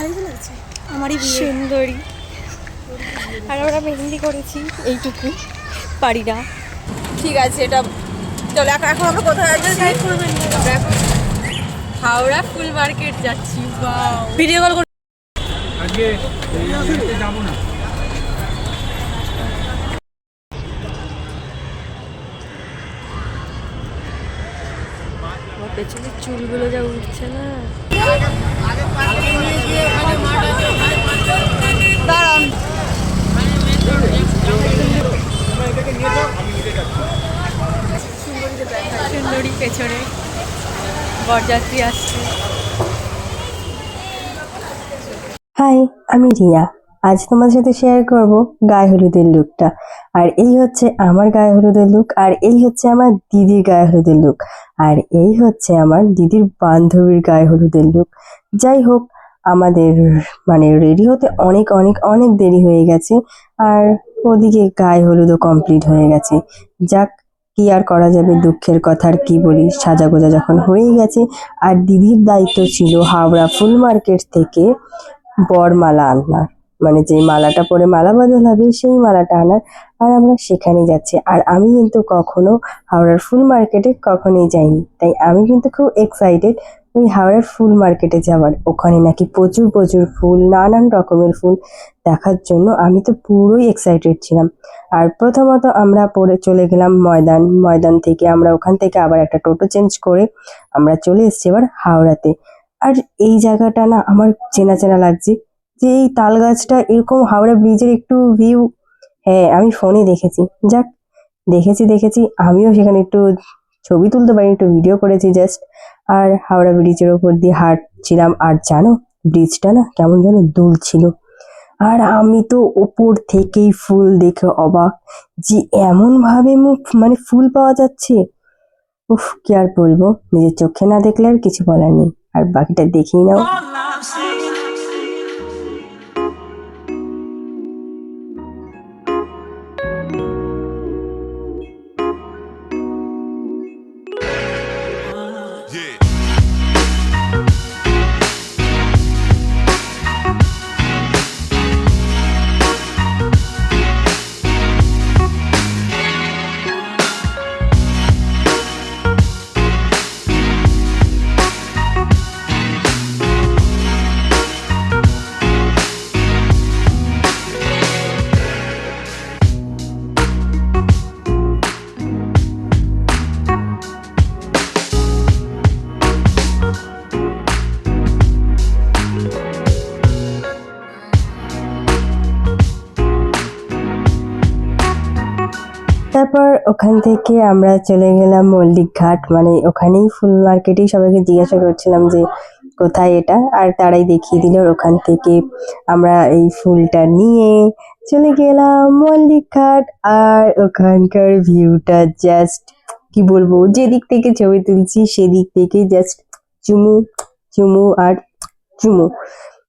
ভালোই লাগছে? আমারই সুন্দরী। আর আমরা মেহেন্দি করেছি এইটুকু। পারি না। ঠিক আছে এটা চলো এখন এখন আমরা কোথায় যাচ্ছি আমরা এখন হাওড়া ফুল মার্কেট যাচ্ছি বাও ভিডিও কল আজকে যাব না। পেছনের চুলগুলো যা উঠছে না। হাই, আমি রিয়া। আজ তোমার সাথে শেয়ার করব গায়ে হলুদের লুকটা আর এই হচ্ছে আমার গায়ে হলুদের লুক আর এই হচ্ছে আমার দিদির গায়ে হলুদের লুক আর এই হচ্ছে আমার দিদির বান্ধবীর গায়ে হলুদের লুক যাই হোক আমাদের মানে রেডি হতে অনেক অনেক অনেক দেরি হয়ে গেছে। আর ওদিকে গায়ে হলুদও কমপ্লিট হয়ে গেছে। যাক, কি আর করা যাবে দুঃখের কথা, আর কি বলি? সাজা গোজা যখন হয়ে গেছে, আর দিদির দায়িত্ব ছিল হাওড়া ফুল মার্কেট থেকে বরমালা আনার। মানে যে মালাটা পরে মালা বদল হবে, সেই মালাটা আনার। আর আমরা সেখানে যাচ্ছি। আর আমি কিন্তু কখনো হাওড়ার ফুল মার্কেটে কখনোই যাইনি। তাই আমি কিন্তু খুব এক্সাইটেড ওই হাওড়ার ফুল মার্কেটে যাওয়ার ওখানে নাকি প্রচুর প্রচুর ফুল, নানান রকমের ফুল দেখার জন্য আমি তো পুরোই এক্সাইটেড ছিলাম। আর প্রথমত আমরা পরে চলে গেলাম ময়দান। ময়দান থেকে আমরা ওখান থেকে আবার একটা টোটো চেঞ্জ করে আমরা চলে এসেছি এবার হাওড়াতে। আর এই জায়গাটা না আমার চেনা চেনা লাগছে যে এই তাল গাছটা এরকম হাওড়া ব্রিজের একটু ভিউ হ্যাঁ আমি ফোনে দেখেছি। যাক, দেখেছি দেখেছি। আমিও সেখানে একটু ছবি তুলতে পারি একটু ভিডিও করেছি জাস্ট আর হাওড়া ব্রিজের ওপর দিয়ে হাঁটছিলাম, আর জানো ব্রিজটা না কেমন যেন দুলছিল আর আমি তো ওপর থেকেই ফুল দেখে অবাক যে এমন ভাবে মুখ মানে ফুল পাওয়া যাচ্ছে। উফ, কি আর বলব, নিজের চোখে না দেখলে আর কিছু বলার নেই। আর বাকিটা দেখেই নাও। তারপর ওখান থেকে আমরা চলে গেলাম মল্লিক ঘাট। মানে ওখানেই ফুল মার্কেটেই সবাইকে জিজ্ঞাসা করছিলাম যে কোথায় এটা? আর তারাই দেখিয়ে দিল ওখান থেকে আমরা এই ফুলটা নিয়ে চলে গেলাম মল্লিক ঘাট। আর ওখানকার ভিউটা জাস্ট কি বলব, যেদিক থেকে ছবি তুলছি সেদিক থেকে জাস্ট চুমু চুমু আর চুমু।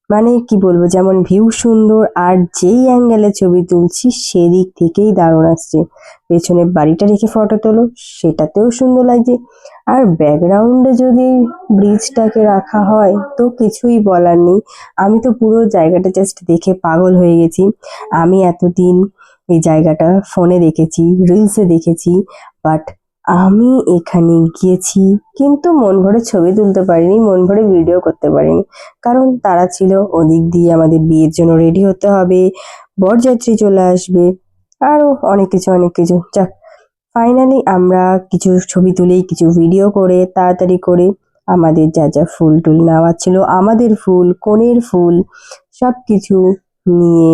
মানে কি বলব, যেমন ভিউ সুন্দর আর যেই অ্যাঙ্গেলে ছবি তুলছি সেদিক থেকেই দারুণ আসছে। পেছনে বাড়িটা রেখে ফটো তোলো, সেটাতেও সুন্দর লাগছে। আর ব্যাকগ্রাউন্ডে যদি ব্রিজটাকে রাখা হয়, তো কিছুই বলার নেই। আমি তো পুরো জায়গাটা জাস্ট দেখে পাগল হয়ে গেছি। আমি এতদিন এই জায়গাটা ফোনে দেখেছি রিলসে দেখেছি বাট আমি এখানে গিয়েছি, কিন্তু মন ভরে ছবি তুলতে পারিনি, মন ভরে ভিডিও করতে পারিনি। কারণ তারা ছিল ওদিক দিয়ে আমাদের বিয়ের জন্য রেডি হতে হবে, বরযাত্রী চলে আসবে আরও অনেক কিছু অনেক কিছু। যাক ফাইনালি আমরা কিছু ছবি তুলেই কিছু ভিডিও করে, তাড়াতাড়ি করে আমাদের যা যা ফুল টুল নেওয়া ছিল, আমাদের ফুল, কনের ফুল সব কিছু নিয়ে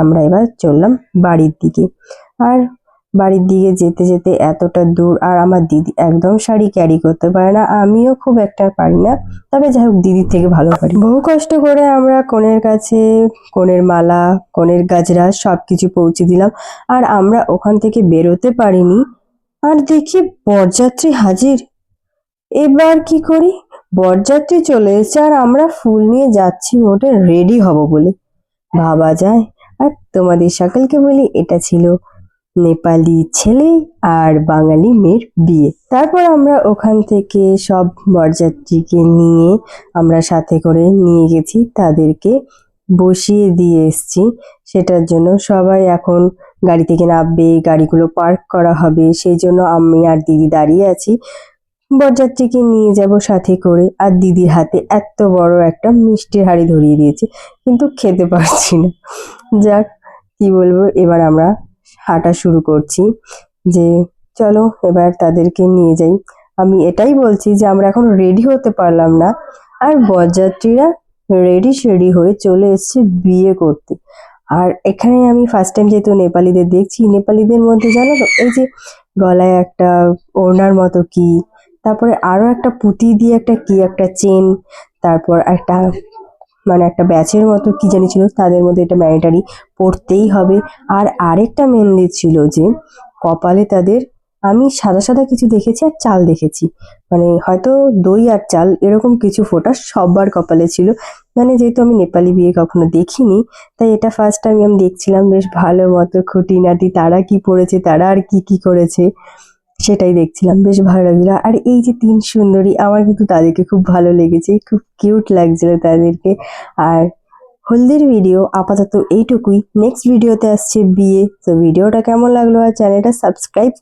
আমরা এবার চললাম বাড়ির দিকে। আর বাড়ির দিকে যেতে যেতে এতটা দূর আর আমার দিদি একদম শাড়ি ক্যারি করতে পারে না, আমিও খুব একটা পারি না। তবে যাই হোক, দিদির থেকে ভালো পারি। বহু কষ্ট করে আমরা কনের কাছে, কনের মালা, কনের গাজরা সব কিছু পৌঁছে দিলাম আর আমরা ওখান থেকে বেরোতে পারিনি। আর দেখি বরযাত্রী হাজির। এবার কি করি? বরযাত্রী চলে এসেছে আর আমরা ফুল নিয়ে যাচ্ছি ওটা রেডি হব বলে। ভাবা যায়। আর তোমাদের সকলকে বলি, এটা ছিল নেপালি ছেলে আর বাঙালি মেয়ের বিয়ে। তারপর আমরা ওখান থেকে সব বরযাত্রীকে নিয়ে আমরা সাথে করে নিয়ে গেছি, তাদেরকে বসিয়ে দিয়ে এসছি। সেটার জন্য সবাই এখন গাড়ি থেকে নামবে, গাড়িগুলো পার্ক করা হবে, সেই জন্য আমি আর দিদি দাঁড়িয়ে আছি। বরযাত্রীকে নিয়ে যাব সাথে করে, আর দিদির হাতে এত বড় একটা মিষ্টির হাড়ি ধরিয়ে দিয়েছে, কিন্তু খেতে পারছি না। যাক, কি বলব, এবার আমরা হাঁটা শুরু করছি যে, চলো এবার তাদেরকে নিয়ে যাই। আমি এটাই বলছি যে, আমরা এখন রেডি হতে পারলাম না। আর বরযাত্রীরা রেডি শেডি হয়ে চলে এসছে বিয়ে করতে। আর এখানে আমি ফার্স্ট টাইম যেহেতু নেপালিদের দেখছি, নেপালিদের মধ্যে জানো তো, এই যে গলায় একটা ওড়নার মতো কি, তারপরে আরও একটা পুঁতি দিয়ে একটা কি, একটা চেন তারপর একটা মানে একটা ব্যাচের মতো, কি জানি ছিল, তাদের মধ্যে এটা ম্যান্ডেটারি পড়তেই হবে। আর আরেকটা মেনলি ছিল যে, কপালে তাদের, আমি সাদা সাদা কিছু দেখেছি আর চাল দেখেছি। মানে হয়তো দই আর চাল এরকম কিছু ফোঁটা সবার কপালে ছিল। মানে যেহেতু আমি নেপালি বিয়ে কখনো দেখিনি, তাই এটা ফার্স্ট টাইম আমি দেখছিলাম, বেশ ভালো মতো খুঁটিনাটি, তারা কি পড়েছে, তারা আর কি কি করেছে। সেটাই দেখছিলাম। বেশ ভালো লাগছিল। আর এই যে তিন সুন্দরী, আমার কিন্তু তাদেরকে খুব ভালো লেগেছে। খুব কিউট লাগছিল তাদেরকে। আর হলদির ভিডিও আপাতত এইটুকুই। নেক্সট ভিডিওতে আসছে বিয়ে। তো ভিডিওটা কেমন লাগল আর চ্যানেলটা সাবস্ক্রাইব